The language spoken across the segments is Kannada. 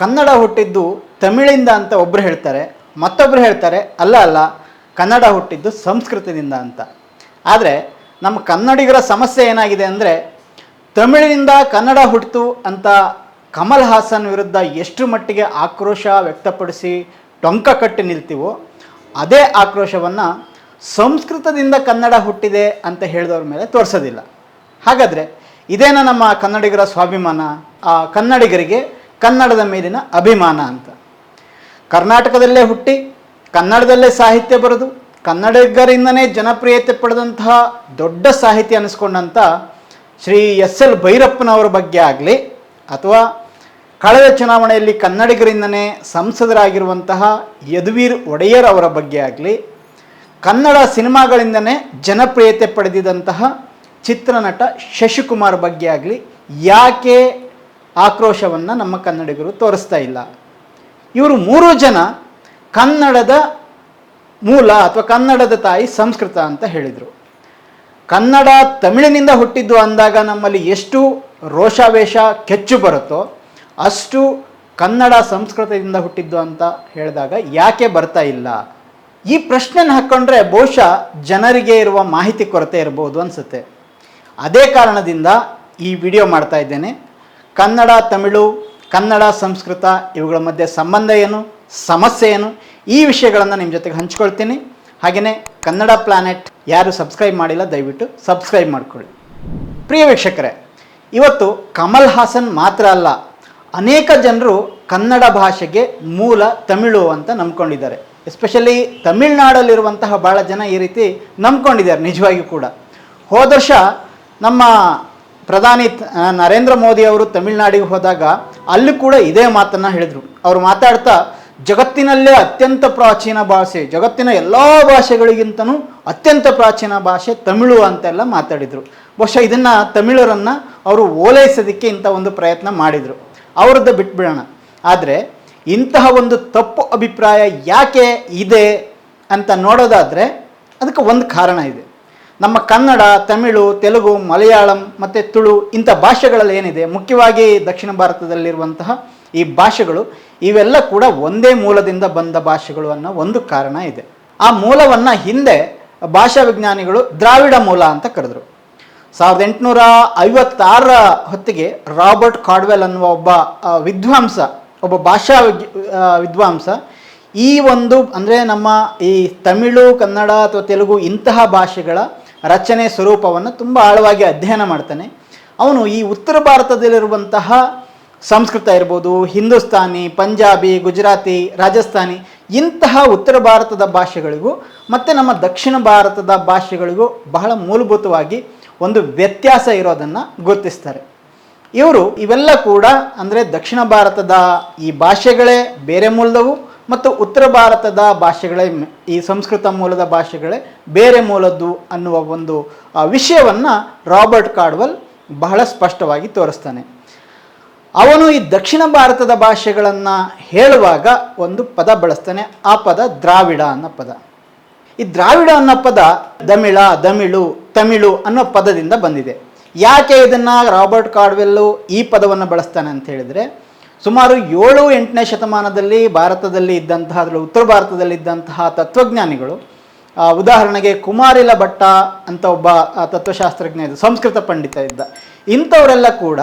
ಕನ್ನಡ ಹುಟ್ಟಿದ್ದು ತಮಿಳಿಂದ ಅಂತ ಒಬ್ಬರು ಹೇಳ್ತಾರೆ ಮತ್ತೊಬ್ಬರು ಹೇಳ್ತಾರೆ, ಅಲ್ಲ ಅಲ್ಲ, ಕನ್ನಡ ಹುಟ್ಟಿದ್ದು ಸಂಸ್ಕೃತದಿಂದ ಅಂತ. ಆದರೆ ನಮ್ಮ ಕನ್ನಡಿಗರ ಸಮಸ್ಯೆ ಏನಾಗಿದೆ ಅಂದರೆ, ತಮಿಳಿನಿಂದ ಕನ್ನಡ ಹುಟ್ಟಿತು ಅಂತ ಕಮಲ್ ಹಾಸನ್ ವಿರುದ್ಧ ಎಷ್ಟು ಮಟ್ಟಿಗೆ ಆಕ್ರೋಶ ವ್ಯಕ್ತಪಡಿಸಿ ಟೊಂಕ ಕಟ್ಟಿ ನಿಲ್ತೀವೋ, ಅದೇ ಆಕ್ರೋಶವನ್ನು ಸಂಸ್ಕೃತದಿಂದ ಕನ್ನಡ ಹುಟ್ಟಿದೆ ಅಂತ ಹೇಳಿದವ್ರ ಮೇಲೆ ತೋರಿಸೋದಿಲ್ಲ. ಹಾಗಾದರೆ ಇದೇನ ನಮ್ಮ ಕನ್ನಡಿಗರ ಸ್ವಾಭಿಮಾನ? ಆ ಕನ್ನಡಿಗರಿಗೆ ಕನ್ನಡದ ಮೇಲಿನ ಅಭಿಮಾನ ಅಂತ. ಕರ್ನಾಟಕದಲ್ಲೇ ಹುಟ್ಟಿ, ಕನ್ನಡದಲ್ಲೇ ಸಾಹಿತ್ಯ ಬರೆದು, ಕನ್ನಡಿಗರಿಂದನೇ ಜನಪ್ರಿಯತೆ ಪಡೆದಂತಹ ದೊಡ್ಡ ಸಾಹಿತಿ ಅನಿಸ್ಕೊಂಡಂಥ ಶ್ರೀ ಎಸ್ ಎಲ್ ಭೈರಪ್ಪನವರ ಬಗ್ಗೆ ಆಗಲಿ, ಅಥವಾ ಕಳೆದ ಚುನಾವಣೆಯಲ್ಲಿ ಕನ್ನಡಿಗರಿಂದನೇ ಸಂಸದರಾಗಿರುವಂತಹ ಯದುವೀರ್ ಒಡೆಯರ್ ಅವರ ಬಗ್ಗೆ ಆಗಲಿ, ಕನ್ನಡ ಸಿನಿಮಾಗಳಿಂದನೇ ಜನಪ್ರಿಯತೆ ಪಡೆದಿದ್ದಂತಹ ಚಿತ್ರನಟ ಶಶಿಕುಮಾರ್ ಬಗ್ಗೆ ಆಗಲಿ, ಯಾಕೆ ಆಕ್ರೋಶವನ್ನು ನಮ್ಮ ಕನ್ನಡಿಗರು ತೋರಿಸ್ತಾ ಇಲ್ಲ. ಇವರು ಮೂರು ಜನ ಕನ್ನಡದ ಮೂಲ ಅಥವಾ ಕನ್ನಡದ ತಾಯಿ ಸಂಸ್ಕೃತ ಅಂತ ಹೇಳಿದರು. ಕನ್ನಡ ತಮಿಳಿನಿಂದ ಹುಟ್ಟಿದ್ದು ಅಂದಾಗ ನಮ್ಮಲ್ಲಿ ಎಷ್ಟು ರೋಷಾವೇಶ, ಕೆಚ್ಚು ಬರುತ್ತೋ ಅಷ್ಟು ಕನ್ನಡ ಸಂಸ್ಕೃತದಿಂದ ಹುಟ್ಟಿದ್ದು ಅಂತ ಹೇಳಿದಾಗ ಯಾಕೆ ಬರ್ತಾ ಇಲ್ಲ? ಈ ಪ್ರಶ್ನೆನ ಹಾಕ್ಕೊಂಡ್ರೆ ಬಹುಶಃ ಜನರಿಗೆ ಇರುವ ಮಾಹಿತಿ ಕೊರತೆ ಇರ್ಬೋದು ಅನಿಸುತ್ತೆ. ಅದೇ ಕಾರಣದಿಂದ ಈ ವಿಡಿಯೋ ಮಾಡ್ತಾ ಇದ್ದೇನೆ. ಕನ್ನಡ, ತಮಿಳು, ಕನ್ನಡ, ಸಂಸ್ಕೃತ ಇವುಗಳ ಮಧ್ಯೆ ಸಂಬಂಧ ಏನು, ಸಮಸ್ಯೆ ಏನು, ಈ ವಿಷಯಗಳನ್ನು ನಿಮ್ಮ ಜೊತೆಗೆ ಹಂಚ್ಕೊಳ್ತೀನಿ. ಹಾಗೆಯೇ ಕನ್ನಡ ಪ್ಲಾನೆಟ್ ಯಾರು ಸಬ್ಸ್ಕ್ರೈಬ್ ಮಾಡಿಲ್ಲ, ದಯವಿಟ್ಟು ಸಬ್ಸ್ಕ್ರೈಬ್ ಮಾಡಿಕೊಳ್ಳಿ. ಪ್ರಿಯ ವೀಕ್ಷಕರೇ, ಇವತ್ತು ಕಮಲ್ ಹಾಸನ್ ಮಾತ್ರ ಅಲ್ಲ, ಅನೇಕ ಜನರು ಕನ್ನಡ ಭಾಷೆಗೆ ಮೂಲ ತಮಿಳು ಅಂತ ನಂಬ್ಕೊಂಡಿದ್ದಾರೆ. ಎಸ್ಪೆಷಲಿ ತಮಿಳ್ನಾಡಲ್ಲಿರುವಂತಹ ಭಾಳ ಜನ ಈ ರೀತಿ ನಂಬ್ಕೊಂಡಿದ್ದಾರೆ, ನಿಜವಾಗಿಯೂ ಕೂಡ. ಹೋದ ನಮ್ಮ ಪ್ರಧಾನಿ ನರೇಂದ್ರ ಮೋದಿ ಅವರು ತಮಿಳುನಾಡಿಗೆ ಹೋದಾಗ ಅಲ್ಲಿ ಕೂಡ ಇದೇ ಮಾತನ್ನು ಹೇಳಿದರು. ಅವರು ಮಾತಾಡ್ತಾ, ಜಗತ್ತಿನಲ್ಲೇ ಅತ್ಯಂತ ಪ್ರಾಚೀನ ಭಾಷೆ, ಜಗತ್ತಿನ ಎಲ್ಲ ಭಾಷೆಗಳಿಗಿಂತನೂ ಅತ್ಯಂತ ಪ್ರಾಚೀನ ಭಾಷೆ ತಮಿಳು ಅಂತೆಲ್ಲ ಮಾತಾಡಿದರು. ಬಹುಶಃ ಇದನ್ನು ತಮಿಳರನ್ನು ಅವರು ಓಲೈಸೋದಕ್ಕೆ ಇಂಥ ಒಂದು ಪ್ರಯತ್ನ ಮಾಡಿದರು. ಅವ್ರದ್ದು ಬಿಟ್ಬಿಡೋಣ. ಆದರೆ ಇಂತಹ ಒಂದು ತಪ್ಪು ಅಭಿಪ್ರಾಯ ಯಾಕೆ ಇದೆ ಅಂತ ನೋಡೋದಾದರೆ, ಅದಕ್ಕೆ ಒಂದು ಕಾರಣ ಇದೆ. ನಮ್ಮ ಕನ್ನಡ, ತಮಿಳು, ತೆಲುಗು, ಮಲಯಾಳಂ ಮತ್ತು ತುಳು ಇಂಥ ಭಾಷೆಗಳಲ್ಲಿ ಏನಿದೆ, ಮುಖ್ಯವಾಗಿ ದಕ್ಷಿಣ ಭಾರತದಲ್ಲಿರುವಂತಹ ಈ ಭಾಷೆಗಳು, ಇವೆಲ್ಲ ಕೂಡ ಒಂದೇ ಮೂಲದಿಂದ ಬಂದ ಭಾಷೆಗಳು ಅನ್ನೋ ಒಂದು ಕಾರಣ ಇದೆ. ಆ ಮೂಲವನ್ನು ಹಿಂದೆ ಭಾಷಾ ವಿಜ್ಞಾನಿಗಳು ದ್ರಾವಿಡ ಮೂಲ ಅಂತ ಕರೆದರು. ಸಾವಿರದ ಎಂಟುನೂರ ಐವತ್ತಾರರ ಹೊತ್ತಿಗೆ ರಾಬರ್ಟ್ ಕಾಡ್ವೆಲ್ ಅನ್ನುವ ಒಬ್ಬ ವಿದ್ವಾಂಸ, ಒಬ್ಬ ಭಾಷಾ ವಿದ್ವಾಂಸ ಈ ಒಂದು, ಅಂದರೆ ನಮ್ಮ ಈ ತಮಿಳು, ಕನ್ನಡ ಅಥವಾ ತೆಲುಗು ಇಂತಹ ಭಾಷೆಗಳ ರಚನೆ ಸ್ವರೂಪವನ್ನು ತುಂಬ ಆಳವಾಗಿ ಅಧ್ಯಯನ ಮಾಡ್ತಾನೆ. ಅವನು ಈ ಉತ್ತರ ಭಾರತದಲ್ಲಿರುವಂತಹ ಸಂಸ್ಕೃತ ಇರ್ಬೋದು, ಹಿಂದೂಸ್ತಾನಿ, ಪಂಜಾಬಿ, ಗುಜರಾತಿ, ರಾಜಸ್ಥಾನಿ ಇಂತಹ ಉತ್ತರ ಭಾರತದ ಭಾಷೆಗಳಿಗೂ ಮತ್ತು ನಮ್ಮ ದಕ್ಷಿಣ ಭಾರತದ ಭಾಷೆಗಳಿಗೂ ಬಹಳ ಮೂಲಭೂತವಾಗಿ ಒಂದು ವ್ಯತ್ಯಾಸ ಇರೋದನ್ನು ಗುರುತಿಸ್ತಾರೆ. ಇವರು ಇವೆಲ್ಲ ಕೂಡ ಅಂದರೆ ದಕ್ಷಿಣ ಭಾರತದ ಈ ಭಾಷೆಗಳೇ ಬೇರೆ ಮೂಲದವು. ಮತ್ತು ಉತ್ತರ ಭಾರತದ ಭಾಷೆಗಳೇ ಈ ಸಂಸ್ಕೃತ ಮೂಲದ ಭಾಷೆಗಳೇ ಬೇರೆ ಮೂಲದ್ದು ಅನ್ನುವ ಒಂದು ವಿಷಯವನ್ನು ರಾಬರ್ಟ್ ಕಾರ್ಡ್ವೆಲ್ ಬಹಳ ಸ್ಪಷ್ಟವಾಗಿ ತೋರಿಸ್ತಾನೆ. ಅವನು ಈ ದಕ್ಷಿಣ ಭಾರತದ ಭಾಷೆಗಳನ್ನು ಹೇಳುವಾಗ ಒಂದು ಪದ ಬಳಸ್ತಾನೆ, ಆ ಪದ ದ್ರಾವಿಡ ಅನ್ನೋ ಪದ. ಈ ದ್ರಾವಿಡ ಅನ್ನೋ ಪದ ದಮಿಳ, ದಮಿಳು, ತಮಿಳು ಅನ್ನೋ ಪದದಿಂದ ಬಂದಿದೆ. ಯಾಕೆ ಇದನ್ನು ರಾಬರ್ಟ್ ಕಾರ್ಡ್ವೆಲ್ಲು ಈ ಪದವನ್ನು ಬಳಸ್ತಾನೆ ಅಂತ ಹೇಳಿದರೆ ಸುಮಾರು ಏಳು ಎಂಟನೇ ಶತಮಾನದಲ್ಲಿ ಭಾರತದಲ್ಲಿ ಇದ್ದಂತಹ, ಅದರಲ್ಲಿ ಉತ್ತರ ಭಾರತದಲ್ಲಿ ಇದ್ದಂತಹ ತತ್ವಜ್ಞಾನಿಗಳು ಉದಾಹರಣೆಗೆ ಕುಮಾರಿಲ ಭಟ್ಟ ಅಂತ ಒಬ್ಬ ತತ್ವಶಾಸ್ತ್ರಜ್ಞ ಇದ್ದ, ಸಂಸ್ಕೃತ ಪಂಡಿತ ಇದ್ದ. ಇಂಥವರೆಲ್ಲ ಕೂಡ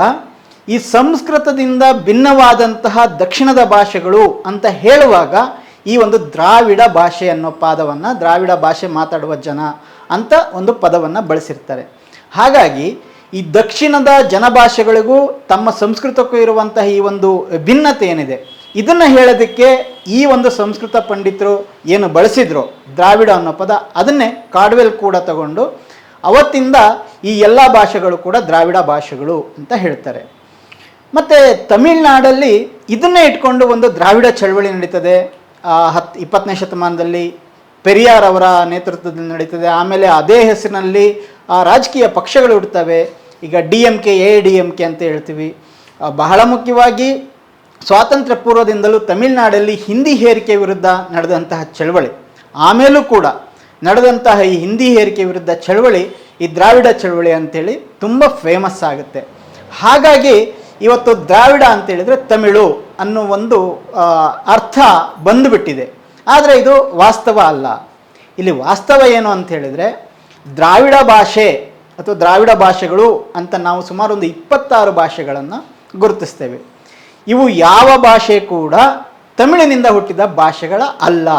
ಈ ಸಂಸ್ಕೃತದಿಂದ ಭಿನ್ನವಾದಂತಹ ದಕ್ಷಿಣದ ಭಾಷೆಗಳು ಅಂತ ಹೇಳುವಾಗ ಈ ಒಂದು ದ್ರಾವಿಡ ಭಾಷೆ ಅನ್ನೋ ಪಾದವನ್ನು, ದ್ರಾವಿಡ ಭಾಷೆ ಮಾತಾಡುವ ಜನ ಅಂತ ಒಂದು ಪದವನ್ನು ಬಳಸಿರ್ತಾರೆ. ಹಾಗಾಗಿ ಈ ದಕ್ಷಿಣದ ಜನಭಾಷೆಗಳಿಗೂ ತಮ್ಮ ಸಂಸ್ಕೃತಕ್ಕೂ ಇರುವಂತಹ ಈ ಒಂದು ಭಿನ್ನತೆ ಏನಿದೆ? ಇದನ್ನು ಹೇಳೋದಕ್ಕೆ ಈ ಒಂದು ಸಂಸ್ಕೃತ ಪಂಡಿತರು ಏನು ಬಳಸಿದ್ರು? ದ್ರಾವಿಡ ಅನ್ನೋ ಪದ. ಅದನ್ನೇ ಕಾಡ್ವೆಲ್ ಕೂಡ ತಗೊಂಡು ಅವತ್ತಿಂದ ಈ ಎಲ್ಲ ಭಾಷೆಗಳು ಕೂಡ ದ್ರಾವಿಡ ಭಾಷೆಗಳು ಅಂತ ಹೇಳ್ತಾರೆ. ಮತ್ತು ತಮಿಳ್ನಾಡಲ್ಲಿ ಇದನ್ನೇ ಇಟ್ಕೊಂಡು ಒಂದು ದ್ರಾವಿಡ ಚಳವಳಿ ನಡೀತದೆ. ಹತ್ತು ಇಪ್ಪತ್ತನೇ ಶತಮಾನದಲ್ಲಿ ಪೆರಿಯಾರ್ ಅವರ ನೇತೃತ್ವದಲ್ಲಿ ನಡೀತದೆ. ಆಮೇಲೆ ಅದೇ ಹೆಸರಿನಲ್ಲಿ ಆ, ರಾಜಕೀಯ ಪಕ್ಷಗಳು ಹುಡ್ತವೆ ಈಗ D M K, A D M K ಅಂತ ಹೇಳ್ತೀವಿ. ಬಹಳ ಮುಖ್ಯವಾಗಿ ಸ್ವಾತಂತ್ರ್ಯ ಪೂರ್ವದಿಂದಲೂ ತಮಿಳುನಾಡಲ್ಲಿ ಹಿಂದಿ ಹೇರಿಕೆ ವಿರುದ್ಧ ನಡೆದಂತಹ ಚಳವಳಿ. ಆಮೇಲೂ ಕೂಡ ನಡೆದಂತಹ ಈ ಹಿಂದಿ ಹೇರಿಕೆ ವಿರುದ್ಧ ಚಳವಳಿ, ಈ ದ್ರಾವಿಡ ಚಳವಳಿ ಅಂತೇಳಿ ತುಂಬ ಫೇಮಸ್ ಆಗುತ್ತೆ. ಹಾಗಾಗಿ ಇವತ್ತು ದ್ರಾವಿಡ ಅಂತ ಹೇಳಿದ್ರೆ ತಮಿಳು ಅನ್ನೋ ಒಂದು ಅರ್ಥ ಬಂದುಬಿಟ್ಟಿದೆ. ಆದರೆ ಇದು ವಾಸ್ತವ ಅಲ್ಲ. ಇಲ್ಲಿ ವಾಸ್ತವ ಏನು ಅಂತ ಹೇಳಿದ್ರೆ ದ್ರಾವಿಡ ಭಾಷೆ ಅಥವಾ ದ್ರಾವಿಡ ಭಾಷೆಗಳು ಅಂತ ನಾವು ಸುಮಾರು ಒಂದು ಇಪ್ಪತ್ತಾರು ಭಾಷೆಗಳನ್ನು ಗುರುತಿಸ್ತೇವೆ. ಇವು ಯಾವ ಭಾಷೆ ಕೂಡ ತಮಿಳಿನಿಂದ ಹುಟ್ಟಿದ ಭಾಷೆಗಳ ಅಲ್ಲ.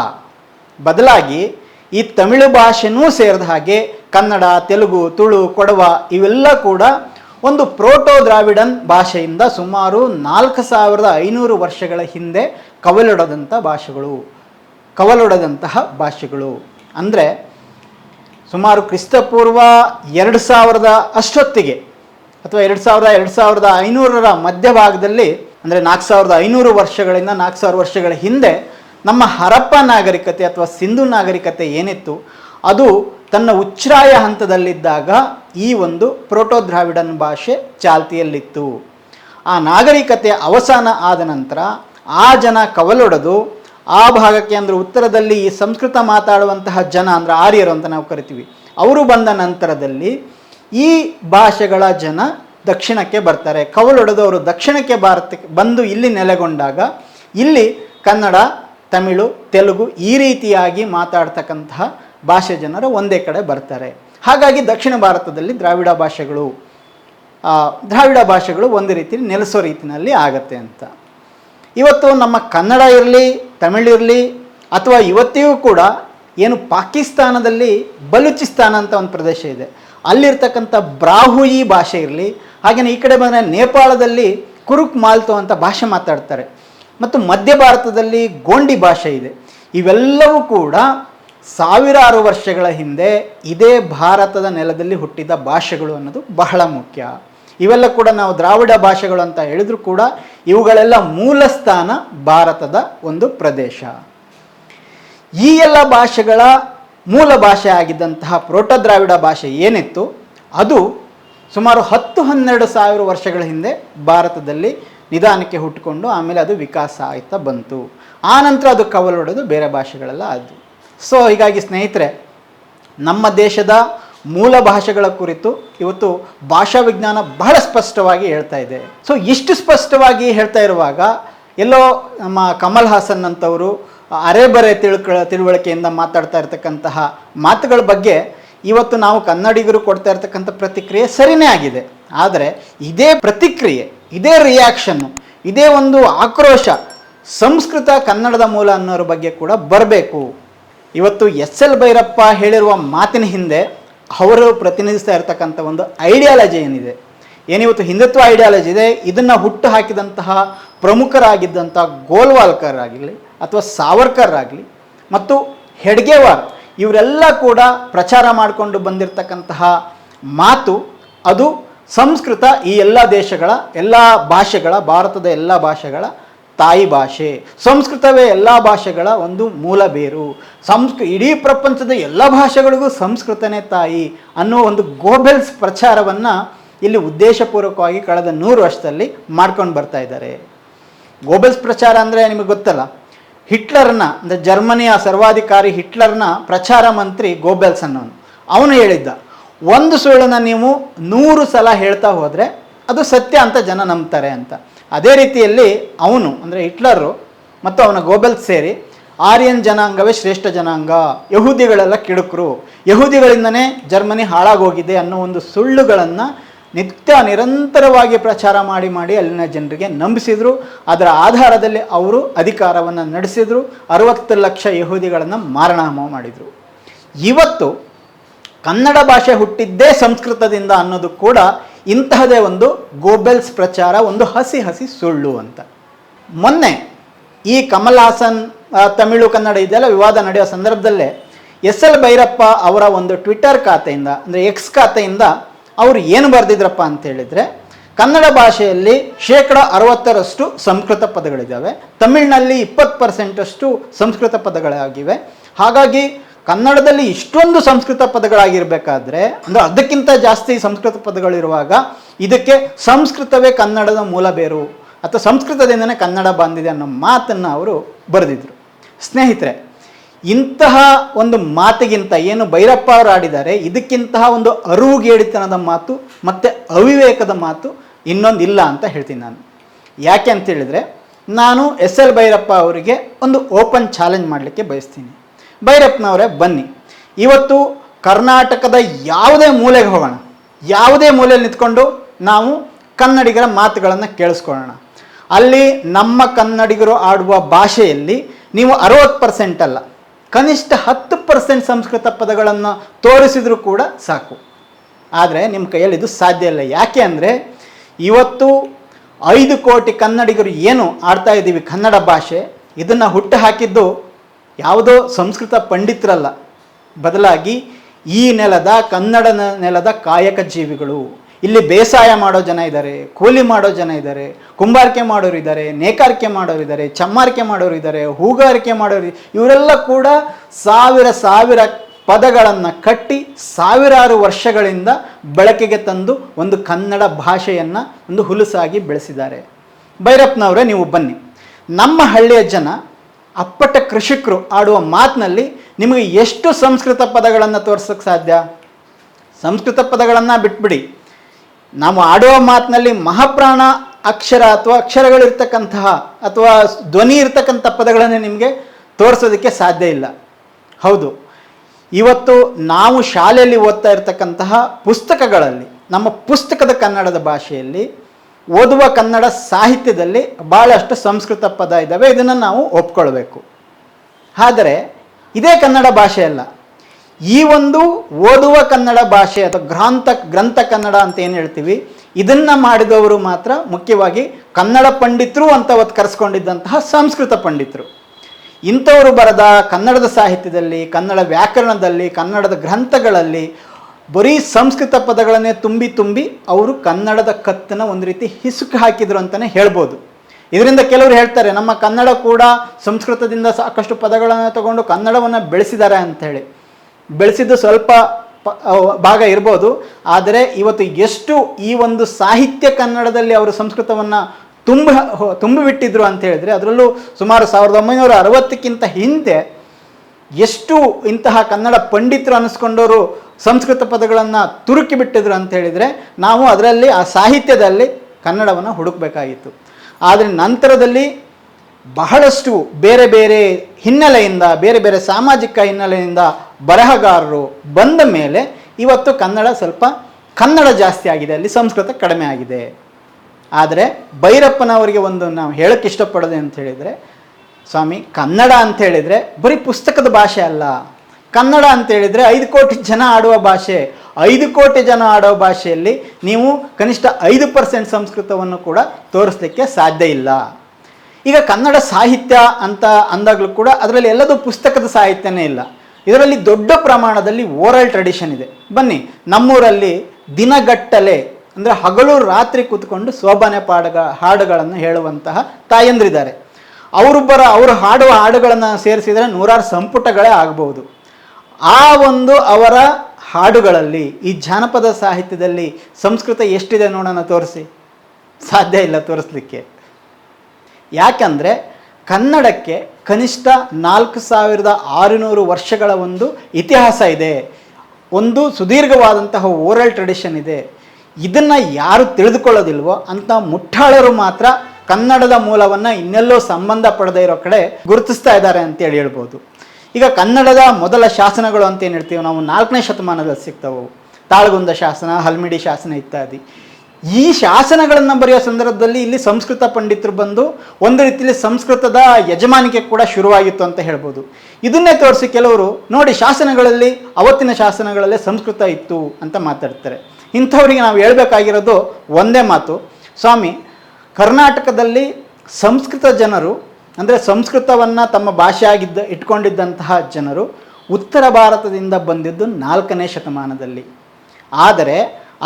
ಬದಲಾಗಿ ಈ ತಮಿಳು ಭಾಷೆನೂ ಸೇರಿದ ಹಾಗೆ ಕನ್ನಡ, ತೆಲುಗು, ತುಳು, ಕೊಡವ ಇವೆಲ್ಲ ಕೂಡ ಒಂದು ಪ್ರೋಟೋ ದ್ರಾವಿಡನ್ ಭಾಷೆಯಿಂದ ಸುಮಾರು ನಾಲ್ಕು ಸಾವಿರದ ಐನೂರು ವರ್ಷಗಳ ಹಿಂದೆ ಕವಲೊಡೆದಂಥ ಭಾಷೆಗಳು. ಕವಲೊಡೆದಂತಹ ಭಾಷೆಗಳು. ಅಂದರೆ ಸುಮಾರು ಕ್ರಿಸ್ತಪೂರ್ವ ಎರಡು ಸಾವಿರದ ಅಷ್ಟೊತ್ತಿಗೆ ಅಥವಾ ಎರಡು ಸಾವಿರದ ಎರಡು ಸಾವಿರದ ಐನೂರರ ಮಧ್ಯಭಾಗದಲ್ಲಿ, ಅಂದರೆ ನಾಲ್ಕು ಸಾವಿರದ ಐನೂರು ವರ್ಷಗಳಿಂದ ನಾಲ್ಕು ಸಾವಿರ ವರ್ಷಗಳ ಹಿಂದೆ ನಮ್ಮ ಹರಪ್ಪ ನಾಗರಿಕತೆ ಅಥವಾ ಸಿಂಧು ನಾಗರಿಕತೆ ಏನಿತ್ತು, ಅದು ತನ್ನ ಉಚ್ಛ್ರಾಯ ಹಂತದಲ್ಲಿದ್ದಾಗ ಈ ಒಂದು ಪ್ರೋಟೋ ದ್ರಾವಿಡನ್ ಭಾಷೆ ಚಾಲ್ತಿಯಲ್ಲಿತ್ತು. ಆ ನಾಗರಿಕತೆ ಅವಸಾನ ಆದ ನಂತರ ಆ ಜನ ಕವಲೊಡೆದು ಆ ಭಾಗಕ್ಕೆ ಅಂದರೆ ಉತ್ತರದಲ್ಲಿ ಈ ಸಂಸ್ಕೃತ ಮಾತಾಡುವಂತಹ ಜನ ಅಂದರೆ ಆರ್ಯರು ಅಂತ ನಾವು ಕರಿತೀವಿ. ಅವರು ಬಂದ ನಂತರದಲ್ಲಿ ಈ ಭಾಷೆಗಳ ಜನ ದಕ್ಷಿಣಕ್ಕೆ ಬರ್ತಾರೆ. ಕವಲೊಡೆದವರು ದಕ್ಷಿಣಕ್ಕೆ ಭಾರತಕ್ಕೆ ಬಂದು ಇಲ್ಲಿ ನೆಲೆಗೊಂಡಾಗ ಇಲ್ಲಿ ಕನ್ನಡ, ತಮಿಳು, ತೆಲುಗು ಈ ರೀತಿಯಾಗಿ ಮಾತಾಡ್ತಕ್ಕಂತಹ ಭಾಷೆ ಜನರು ಒಂದೇ ಕಡೆ ಬರ್ತಾರೆ. ಹಾಗಾಗಿ ದಕ್ಷಿಣ ಭಾರತದಲ್ಲಿ ದ್ರಾವಿಡ ಭಾಷೆಗಳು ದ್ರಾವಿಡ ಭಾಷೆಗಳು ಒಂದು ರೀತಿ ನೆಲೆಸೋ ರೀತಿಯಲ್ಲಿ ಆಗತ್ತೆ ಅಂತ. ಇವತ್ತು ನಮ್ಮ ಕನ್ನಡ ಇರಲಿ ತಮಿಳಿರಲಿ ಅಥವಾ ಇವತ್ತಿಗೂ ಕೂಡ ಏನು ಪಾಕಿಸ್ತಾನದಲ್ಲಿ ಬಲೂಚಿಸ್ತಾನ ಅಂತ ಒಂದು ಪ್ರದೇಶ ಇದೆ. ಅಲ್ಲಿರ್ತಕ್ಕಂಥ ಬ್ರಾಹುಯಿ ಭಾಷೆ ಇರಲಿ ಹಾಗೆಯೇ ಈ ಕಡೆ ಬಂದರೆ ನೇಪಾಳದಲ್ಲಿ ಕುರುಕ್ ಮಾಲ್ತು ಅಂತ ಭಾಷೆ ಮಾತಾಡ್ತಾರೆ. ಮತ್ತು ಮಧ್ಯ ಭಾರತದಲ್ಲಿ ಗೋಂಡಿ ಭಾಷೆ ಇದೆ. ಇವೆಲ್ಲವೂ ಕೂಡ ಸಾವಿರಾರು ವರ್ಷಗಳ ಹಿಂದೆ ಇದೇ ಭಾರತದ ನೆಲದಲ್ಲಿ ಹುಟ್ಟಿದ ಭಾಷೆಗಳು ಅನ್ನೋದು ಬಹಳ ಮುಖ್ಯ. ಇವೆಲ್ಲ ಕೂಡ ನಾವು ದ್ರಾವಿಡ ಭಾಷೆಗಳು ಅಂತ ಹೇಳಿದ್ರು ಕೂಡ ಇವುಗಳೆಲ್ಲ ಮೂಲ ಸ್ಥಾನ ಭಾರತದ ಒಂದು ಪ್ರದೇಶ. ಈ ಎಲ್ಲ ಭಾಷೆಗಳ ಮೂಲ ಭಾಷೆ ಆಗಿದ್ದಂತಹ ಪ್ರೋಟೋ ದ್ರಾವಿಡ ಭಾಷೆ ಏನಿತ್ತು? ಅದು ಸುಮಾರು ಹತ್ತು ಹನ್ನೆರಡು ಸಾವಿರ ವರ್ಷಗಳ ಹಿಂದೆ ಭಾರತದಲ್ಲಿ ನಿಧಾನಕ್ಕೆ ಹುಟ್ಟುಕೊಂಡು ಆಮೇಲೆ ಅದು ವಿಕಾಸ ಆಯ್ತಾ ಬಂತು. ಆನಂತರ ನಂತರ ಅದು ಕವಲೊಡೆದು ಬೇರೆ ಭಾಷೆಗಳೆಲ್ಲ ಆದವು ಸೊ ಹೀಗಾಗಿ ಸ್ನೇಹಿತರೆ, ನಮ್ಮ ದೇಶದ ಮೂಲ ಭಾಷೆಗಳ ಕುರಿತು ಇವತ್ತು ಭಾಷಾ ವಿಜ್ಞಾನ ಬಹಳ ಸ್ಪಷ್ಟವಾಗಿ ಹೇಳ್ತಾ ಇದೆ. ಸೊ ಇಷ್ಟು ಸ್ಪಷ್ಟವಾಗಿ ಹೇಳ್ತಾ ಇರುವಾಗ ಎಲ್ಲೋ ನಮ್ಮ ಕಮಲ್ ಹಾಸನ್ ಅಂತವರು ಅರೆಬರೆ ತಿಳ್ಕ, ತಿಳುವಳಿಕೆಯಿಂದ ಮಾತಾಡ್ತಾ ಇರ್ತಕ್ಕಂತಹ ಮಾತುಗಳ ಬಗ್ಗೆ ಇವತ್ತು ನಾವು ಕನ್ನಡಿಗರು ಕೊಡ್ತಾ ಇರ್ತಕ್ಕಂಥ ಪ್ರತಿಕ್ರಿಯೆ ಸರಿನೇ ಆಗಿದೆ. ಆದರೆ ಇದೇ ಪ್ರತಿಕ್ರಿಯೆ, ಇದೇ ರಿಯಾಕ್ಷನ್ನು ಇದೇ ಒಂದು ಆಕ್ರೋಶ ಸಂಸ್ಕೃತ ಕನ್ನಡದ ಮೂಲ ಅನ್ನೋರ ಬಗ್ಗೆ ಕೂಡ ಬರಬೇಕು. ಇವತ್ತು ಎಸ್ ಎಲ್ ಭೈರಪ್ಪ ಹೇಳಿರುವ ಮಾತಿನ ಹಿಂದೆ ಅವರು ಪ್ರತಿನಿಧಿಸ್ತಾ ಇರತಕ್ಕಂಥ ಒಂದು ಐಡಿಯಾಲಜಿ ಏನಿದೆ? ಏನಿವತ್ತು ಹಿಂದುತ್ವ ಐಡಿಯಾಲಜಿ ಇದೆ, ಇದನ್ನು ಹುಟ್ಟು ಹಾಕಿದಂತಹ ಪ್ರಮುಖರಾಗಿದ್ದಂಥ ಗೋಲ್ವಾಲ್ಕರ್ ಆಗಲಿ ಅಥವಾ ಸಾವರ್ಕರ್ ಆಗಲಿ ಮತ್ತು ಹೆಡ್ಗೆವಾರ್, ಇವರೆಲ್ಲ ಕೂಡ ಪ್ರಚಾರ ಮಾಡಿಕೊಂಡು ಬಂದಿರತಕ್ಕಂತಹ ಮಾತು, ಅದು ಸಂಸ್ಕೃತ ಈ ಎಲ್ಲ ದೇಶಗಳ, ಎಲ್ಲ ಭಾಷೆಗಳ, ಭಾರತದ ಎಲ್ಲ ಭಾಷೆಗಳ ತಾಯಿ ಭಾಷೆ. ಸಂಸ್ಕೃತವೇ ಎಲ್ಲ ಭಾಷೆಗಳ ಒಂದು ಮೂಲ ಬೇರು. ಸಂಸ್ಕೃ, ಇಡೀ ಪ್ರಪಂಚದ ಎಲ್ಲ ಭಾಷೆಗಳಿಗೂ ಸಂಸ್ಕೃತನೇ ತಾಯಿ ಅನ್ನೋ ಒಂದು ಗೋಬೆಲ್ಸ್ ಪ್ರಚಾರವನ್ನು ಇಲ್ಲಿ ಉದ್ದೇಶಪೂರ್ವಕವಾಗಿ ಕಳೆದ ನೂರು ವರ್ಷದಲ್ಲಿ ಮಾಡ್ಕೊಂಡು ಬರ್ತಾ ಇದ್ದಾರೆ. ಗೋಬೆಲ್ಸ್ ಪ್ರಚಾರ ಅಂದರೆ ನಿಮಗೆ ಗೊತ್ತಲ್ಲ? ಹಿಟ್ಲರ್ನ, ಅಂದರೆ ಜರ್ಮನಿಯ ಸರ್ವಾಧಿಕಾರಿ ಹಿಟ್ಲರ್ನ ಪ್ರಚಾರ ಮಂತ್ರಿ ಗೋಬೆಲ್ಸ್ ಅನ್ನೋನು. ಅವನು ಹೇಳಿದ್ದ, ಒಂದು ಸುಳ್ಳನ್ನು ನೀವು ನೂರು ಸಲ ಹೇಳ್ತಾ ಹೋದರೆ ಅದು ಸತ್ಯ ಅಂತ ಜನ ನಂಬ್ತಾರೆ ಅಂತ. ಅದೇ ರೀತಿಯಲ್ಲಿ ಅವನು, ಅಂದರೆ ಹಿಟ್ಲರು ಮತ್ತು ಅವನ ಗೋಬೆಲ್ಸ್ ಸೇರಿ ಆರ್ಯನ್ ಜನಾಂಗವೇ ಶ್ರೇಷ್ಠ ಜನಾಂಗ, ಯಹೂದಿಗಳೆಲ್ಲ ಕಿಡುಕರು. ಯಹೂದಿಗಳಿಂದನೇ ಜರ್ಮನಿ ಹಾಳಾಗೋಗಿದೆ ಅನ್ನೋ ಒಂದು ಸುಳ್ಳುಗಳನ್ನು ನಿತ್ಯ ನಿರಂತರವಾಗಿ ಪ್ರಚಾರ ಮಾಡಿ ಮಾಡಿ ಅಲ್ಲಿನ ಜನರಿಗೆ ನಂಬಿಸಿದರು. ಅದರ ಆಧಾರದಲ್ಲಿ ಅವರು ಅಧಿಕಾರವನ್ನು ನಡೆಸಿದರು. ಅರವತ್ತು ಲಕ್ಷ ಯಹೂದಿಗಳನ್ನು ಮಾರಣಾಮ ಮಾಡಿದರು. ಇವತ್ತು ಕನ್ನಡ ಭಾಷೆ ಹುಟ್ಟಿದ್ದೇ ಸಂಸ್ಕೃತದಿಂದ ಅನ್ನೋದು ಕೂಡ ಇಂತಹದೇ ಒಂದು ಗೋಬೆಲ್ಸ್ ಪ್ರಚಾರ, ಒಂದು ಹಸಿ ಹಸಿ ಸುಳ್ಳು ಅಂತ. ಮೊನ್ನೆ ಈ ಕಮಲಾಸನ್ ತಮಿಳು ಕನ್ನಡ ಇದೆಲ್ಲ ವಿವಾದ ನಡೆಯೋ ಸಂದರ್ಭದಲ್ಲೇ ಎಸ್ ಎಲ್ ಭೈರಪ್ಪ ಅವರ ಒಂದು ಟ್ವಿಟರ್ ಖಾತೆಯಿಂದ, ಅಂದರೆ ಎಕ್ಸ್ ಖಾತೆಯಿಂದ ಅವರು ಏನು ಬರೆದಿದ್ರಪ್ಪ ಅಂತ ಹೇಳಿದರೆ, ಕನ್ನಡ ಭಾಷೆಯಲ್ಲಿ ಶೇಕಡ ಅರವತ್ತರಷ್ಟು ಸಂಸ್ಕೃತ ಪದಗಳಿದ್ದಾವೆ. ತಮಿಳಿನಲ್ಲಿ ಇಪ್ಪತ್ತು ಪರ್ಸೆಂಟಷ್ಟು ಸಂಸ್ಕೃತ ಪದಗಳಾಗಿವೆ. ಹಾಗಾಗಿ ಕನ್ನಡದಲ್ಲಿ ಇಷ್ಟೊಂದು ಸಂಸ್ಕೃತ ಪದಗಳಾಗಿರಬೇಕಾದ್ರೆ, ಅಂದರೆ ಅದಕ್ಕಿಂತ ಜಾಸ್ತಿ ಸಂಸ್ಕೃತ ಪದಗಳಿರುವಾಗ ಇದಕ್ಕೆ ಸಂಸ್ಕೃತವೇ ಕನ್ನಡದ ಮೂಲ ಬೇರು, ಅಥವಾ ಸಂಸ್ಕೃತದಿಂದನೇ ಕನ್ನಡ ಬಂದಿದೆ ಅನ್ನೋ ಮಾತನ್ನು ಅವರು ಬರೆದಿದ್ರು. ಸ್ನೇಹಿತರೆ, ಇಂತಹ ಒಂದು ಮಾತಿಗಿಂತ ಏನು ಭೈರಪ್ಪ ಅವರು ಆಡಿದ್ದಾರೆ ಇದಕ್ಕಿಂತಹ ಒಂದು ಅರುವುಗೇಡಿತನದ ಮಾತು ಮತ್ತು ಅವಿವೇಕದ ಮಾತು ಇನ್ನೊಂದು ಇಲ್ಲ ಅಂತ ಹೇಳ್ತೀನಿ ನಾನು. ಯಾಕೆ ಅಂತ ಹೇಳಿದರೆ, ನಾನು ಎಸ್ ಎಲ್ ಭೈರಪ್ಪ ಅವರಿಗೆ ಒಂದು ಓಪನ್ ಚಾಲೆಂಜ್ ಮಾಡಲಿಕ್ಕೆ ಬಯಸ್ತೀನಿ. ಭೈರಪ್ಪನವರೇ, ಬನ್ನಿ. ಇವತ್ತು ಕರ್ನಾಟಕದ ಯಾವುದೇ ಮೂಲೆಗೆ ಹೋಗೋಣ. ಯಾವುದೇ ಮೂಲೆಯಲ್ಲಿ ನಿಂತ್ಕೊಂಡು ನಾವು ಕನ್ನಡಿಗರ ಮಾತುಗಳನ್ನು ಕೇಳಿಸ್ಕೊಳ್ಳೋಣ. ಅಲ್ಲಿ ನಮ್ಮ ಕನ್ನಡಿಗರು ಆಡುವ ಭಾಷೆಯಲ್ಲಿ ನೀವು ಅರವತ್ತು ಪರ್ಸೆಂಟ್ ಅಲ್ಲ, ಕನಿಷ್ಠ ಹತ್ತು ಪರ್ಸೆಂಟ್ ಸಂಸ್ಕೃತ ಪದಗಳನ್ನು ತೋರಿಸಿದರೂ ಕೂಡ ಸಾಕು. ಆದರೆ ನಿಮ್ಮ ಕೈಯಲ್ಲಿ ಇದು ಸಾಧ್ಯ ಇಲ್ಲ. ಯಾಕೆ ಅಂದರೆ ಇವತ್ತು ಐದು ಕೋಟಿ ಕನ್ನಡಿಗರು ಏನು ಆಡ್ತಾ ಇದ್ದೀವಿ ಕನ್ನಡ ಭಾಷೆ, ಇದನ್ನು ಹುಟ್ಟು ಹಾಕಿದ್ದು ಯಾವುದೋ ಸಂಸ್ಕೃತ ಪಂಡಿತರಲ್ಲ, ಬದಲಾಗಿ ಈ ನೆಲದ ಕನ್ನಡ ನೆಲದ ಕಾಯಕ ಜೀವಿಗಳು. ಇಲ್ಲಿ ಬೇಸಾಯ ಮಾಡೋ ಜನ ಇದ್ದಾರೆ ಕೂಲಿ ಮಾಡೋ ಜನ ಇದ್ದಾರೆ ಕುಂಬಾರಿಕೆ ಮಾಡೋರು ಇದ್ದಾರೆ ನೇಕಾರಿಕೆ ಮಾಡೋರು ಇದ್ದಾರೆ ಚಮ್ಮಾರಿಕೆ ಮಾಡೋರು ಇದ್ದಾರೆ ಹೂಗಾರಿಕೆ ಮಾಡೋರು ಇವರೆಲ್ಲ ಕೂಡ ಸಾವಿರ ಸಾವಿರ ಪದಗಳನ್ನು ಕಟ್ಟಿ ಸಾವಿರಾರು ವರ್ಷಗಳಿಂದ ಬಳಕೆಗೆ ತಂದು ಒಂದು ಕನ್ನಡ ಭಾಷೆಯನ್ನು ಒಂದು ಹುಲುಸಾಗಿ ಬೆಳೆಸಿದ್ದಾರೆ. ಭೈರಪ್ಪನವರೇ, ನೀವು ಬನ್ನಿ. ನಮ್ಮ ಹಳ್ಳಿಯ ಜನ ಅಪ್ಪಟ ಕೃಷಿಕರು ಆಡುವ ಮಾತಿನಲ್ಲಿ ನಿಮಗೆ ಎಷ್ಟು ಸಂಸ್ಕೃತ ಪದಗಳನ್ನು ತೋರ್ಸೋಕ್ಕೆ ಸಾಧ್ಯ? ಸಂಸ್ಕೃತ ಪದಗಳನ್ನು ಬಿಟ್ಬಿಡಿ. ನಾವು ಆಡುವ ಮಾತಿನಲ್ಲಿ ಮಹಾಪ್ರಾಣ ಅಕ್ಷರ ಅಥವಾ ಅಕ್ಷರಗಳಿರ್ತಕ್ಕಂತಹ ಅಥವಾ ಧ್ವನಿ ಇರ್ತಕ್ಕಂಥ ಪದಗಳನ್ನು ನಿಮಗೆ ತೋರಿಸೋದಕ್ಕೆ ಸಾಧ್ಯ ಇಲ್ಲ. ಹೌದು. ಇವತ್ತು ನಾವು ಶಾಲೆಯಲ್ಲಿ ಓದ್ತಾ ಇರತಕ್ಕಂತಹ ಪುಸ್ತಕಗಳಲ್ಲಿ, ನಮ್ಮ ಪುಸ್ತಕದ ಕನ್ನಡದ ಭಾಷೆಯಲ್ಲಿ ಓದುವ ಕನ್ನಡ ಸಾಹಿತ್ಯದಲ್ಲಿ ಭಾಳಷ್ಟು ಸಂಸ್ಕೃತ ಪದ ಇದ್ದಾವೆ, ಇದನ್ನು ನಾವು ಒಪ್ಕೊಳ್ಬೇಕು. ಆದರೆ, ಇದೇ ಕನ್ನಡ ಭಾಷೆ ಅಲ್ಲ. ಈ ಒಂದು ಓದುವ ಕನ್ನಡ ಭಾಷೆ ಅಥವಾ ಗ್ರಂಥ ಗ್ರಂಥ ಕನ್ನಡ ಅಂತ ಏನು ಹೇಳ್ತೀವಿ, ಇದನ್ನು ಮಾಡಿದವರು ಮಾತ್ರ ಮುಖ್ಯವಾಗಿ ಕನ್ನಡ ಪಂಡಿತರು ಅಂತ ಅವತ್ತು ಕರೆಸ್ಕೊಂಡಿದ್ದಂತಹ ಸಂಸ್ಕೃತ ಪಂಡಿತರು. ಇಂಥವರು ಬರೆದ ಕನ್ನಡದ ಸಾಹಿತ್ಯದಲ್ಲಿ, ಕನ್ನಡ ವ್ಯಾಕರಣದಲ್ಲಿ, ಕನ್ನಡದ ಗ್ರಂಥಗಳಲ್ಲಿ ಬರೀ ಸಂಸ್ಕೃತ ಪದಗಳನ್ನೇ ತುಂಬಿ ತುಂಬಿ ಅವರು ಕನ್ನಡದ ಕತ್ತನ್ನು ಒಂದು ರೀತಿ ಹಿಸುಕು ಹಾಕಿದರು ಅಂತಲೇ ಹೇಳ್ಬೋದು. ಇದರಿಂದ ಕೆಲವರು ಹೇಳ್ತಾರೆ, ನಮ್ಮ ಕನ್ನಡ ಕೂಡ ಸಂಸ್ಕೃತದಿಂದ ಸಾಕಷ್ಟು ಪದಗಳನ್ನು ತಗೊಂಡು ಕನ್ನಡವನ್ನು ಬೆಳೆಸಿದ್ದಾರೆ ಅಂಥೇಳಿ ಬೆಳೆಸಿದ್ದು ಸ್ವಲ್ಪ ಭಾಗ ಇರ್ಬೋದು, ಆದರೆ ಇವತ್ತು ಎಷ್ಟು ಈ ಒಂದು ಸಾಹಿತ್ಯ ಕನ್ನಡದಲ್ಲಿ ಅವರು ಸಂಸ್ಕೃತವನ್ನು ತುಂಬ ತುಂಬಿಬಿಟ್ಟಿದ್ರು ಅಂತ ಹೇಳಿದ್ರೆ, ಅದರಲ್ಲೂ ಸುಮಾರು ಸಾವಿರದ ಒಂಬೈನೂರ ಅರವತ್ತಕ್ಕಿಂತ ಹಿಂದೆ ಎಷ್ಟು ಇಂತಹ ಕನ್ನಡ ಪಂಡಿತರು ಅನಿಸ್ಕೊಂಡವರು ಸಂಸ್ಕೃತ ಪದಗಳನ್ನು ತುರುಕಿ ಬಿಟ್ಟಿದ್ರು ಅಂತ ಹೇಳಿದರೆ ನಾವು ಅದರಲ್ಲಿ, ಆ ಸಾಹಿತ್ಯದಲ್ಲಿ ಕನ್ನಡವನ್ನು ಹುಡುಕಬೇಕಾಗಿತ್ತು. ಆದರೆ ನಂತರದಲ್ಲಿ ಬಹಳಷ್ಟು ಬೇರೆ ಬೇರೆ ಹಿನ್ನೆಲೆಯಿಂದ, ಬೇರೆ ಬೇರೆ ಸಾಮಾಜಿಕ ಹಿನ್ನೆಲೆಯಿಂದ ಬರಹಗಾರರು ಬಂದ ಮೇಲೆ ಇವತ್ತು ಕನ್ನಡ ಸ್ವಲ್ಪ ಕನ್ನಡ ಜಾಸ್ತಿ ಆಗಿದೆ, ಅಲ್ಲಿ ಸಂಸ್ಕೃತ ಕಡಿಮೆ ಆಗಿದೆ. ಆದರೆ ಭೈರಪ್ಪನವರಿಗೆ ಒಂದು ನಾವು ಹೇಳಕ್ಕೆ ಇಷ್ಟಪಡೋದು ಅಂತ ಹೇಳಿದರೆ ಸ್ವಾಮಿ, ಕನ್ನಡ ಅಂತ ಹೇಳಿದರೆ ಬರೀ ಪುಸ್ತಕದ ಭಾಷೆ ಅಲ್ಲ. ಕನ್ನಡ ಅಂತ ಹೇಳಿದರೆ ಐದು ಕೋಟಿ ಜನ ಆಡುವ ಭಾಷೆ. ಐದು ಕೋಟಿ ಜನ ಆಡುವ ಭಾಷೆಯಲ್ಲಿ ನೀವು ಕನಿಷ್ಠ ಐದು ಪರ್ಸೆಂಟ್ ಸಂಸ್ಕೃತವನ್ನು ಕೂಡ ತೋರಿಸ್ಲಿಕ್ಕೆ ಸಾಧ್ಯ ಇಲ್ಲ. ಈಗ ಕನ್ನಡ ಸಾಹಿತ್ಯ ಅಂತ ಅಂದಾಗಲೂ ಕೂಡ ಅದರಲ್ಲಿ ಎಲ್ಲದೂ ಪುಸ್ತಕದ ಸಾಹಿತ್ಯನೇ ಇಲ್ಲ. ಇದರಲ್ಲಿ ದೊಡ್ಡ ಪ್ರಮಾಣದಲ್ಲಿ ಓರಲ್ ಟ್ರೆಡಿಷನ್ ಇದೆ. ಬನ್ನಿ, ನಮ್ಮೂರಲ್ಲಿ ದಿನಗಟ್ಟಲೆ, ಅಂದರೆ ಹಗಲು ರಾತ್ರಿ ಕೂತ್ಕೊಂಡು ಸೋಬಾನೆ ಪಾಡಗ ಹಾಡುಗಳನ್ನು ಹೇಳುವಂತಹ ತಾಯಂದ್ರಿದ್ದಾರೆ. ಅವರು ಬರ ಅವರು ಹಾಡುವ ಹಾಡುಗಳನ್ನು ಸೇರಿಸಿದರೆ ನೂರಾರು ಸಂಪುಟಗಳೇ ಆಗಬಹುದು. ಆ ಒಂದು ಅವರ ಹಾಡುಗಳಲ್ಲಿ, ಈ ಜಾನಪದ ಸಾಹಿತ್ಯದಲ್ಲಿ ಸಂಸ್ಕೃತ ಎಷ್ಟಿದೆ ನೋಡೋಣ ತೋರಿಸಿ. ಸಾಧ್ಯ ಇಲ್ಲ ತೋರಿಸ್ಲಿಕ್ಕೆ. ಯಾಕಂದರೆ ಕನ್ನಡಕ್ಕೆ ಕನಿಷ್ಠ ನಾಲ್ಕು ಸಾವಿರದ ಆರುನೂರು ವರ್ಷಗಳ ಒಂದು ಇತಿಹಾಸ ಇದೆ. ಒಂದು ಸುದೀರ್ಘವಾದಂತಹ ಓರಲ್ ಟ್ರೆಡಿಷನ್ ಇದೆ. ಇದನ್ನು ಯಾರು ತಿಳಿದುಕೊಳ್ಳೋದಿಲ್ವೋ ಅಂಥ ಮುಟ್ಟಾಳರು ಮಾತ್ರ ಕನ್ನಡದ ಮೂಲವನ್ನು ಇನ್ನೆಲ್ಲೋ ಸಂಬಂಧ ಪಡೆದೇ ಇರೋ ಕಡೆ ಗುರುತಿಸ್ತಾ ಇದ್ದಾರೆ ಅಂತೇಳಿ ಹೇಳ್ಬೋದು. ಈಗ ಕನ್ನಡದ ಮೊದಲ ಶಾಸನಗಳು ಅಂತ ಏನು ಹೇಳ್ತೀವಿ ನಾವು? ನಾಲ್ಕನೇ ಶತಮಾನದಲ್ಲಿ ಸಿಗ್ತವೆ. ತಾಳಗುಂದ ಶಾಸನ, ಹಲ್ಮಿಡಿ ಶಾಸನ ಇತ್ಯಾದಿ. ಈ ಶಾಸನಗಳನ್ನು ಬರೆಯೋ ಸಂದರ್ಭದಲ್ಲಿ ಇಲ್ಲಿ ಸಂಸ್ಕೃತ ಪಂಡಿತರು ಬಂದು ಒಂದು ರೀತಿಯಲ್ಲಿ ಸಂಸ್ಕೃತದ ಯಜಮಾನಿಕೆ ಕೂಡ ಶುರುವಾಗಿತ್ತು ಅಂತ ಹೇಳ್ಬೋದು. ಇದನ್ನೇ ತೋರಿಸಿ ಕೆಲವರು, ನೋಡಿ ಶಾಸನಗಳಲ್ಲಿ, ಅವತ್ತಿನ ಶಾಸನಗಳಲ್ಲೇ ಸಂಸ್ಕೃತ ಇತ್ತು ಅಂತ ಮಾತಾಡ್ತಾರೆ. ಇಂಥವರಿಗೆ ನಾವು ಹೇಳಬೇಕಾಗಿರೋದು ಒಂದೇ ಮಾತು. ಸ್ವಾಮಿ ಕರ್ನಾಟಕದಲ್ಲಿ ಸಂಸ್ಕೃತ ಜನರು, ಅಂದರೆ ಸಂಸ್ಕೃತವನ್ನು ತಮ್ಮ ಭಾಷೆಯಾಗಿದ್ದ, ಇಟ್ಕೊಂಡಿದ್ದಂತಹ ಜನರು ಉತ್ತರ ಭಾರತದಿಂದ ಬಂದಿದ್ದು ನಾಲ್ಕನೇ ಶತಮಾನದಲ್ಲಿ. ಆದರೆ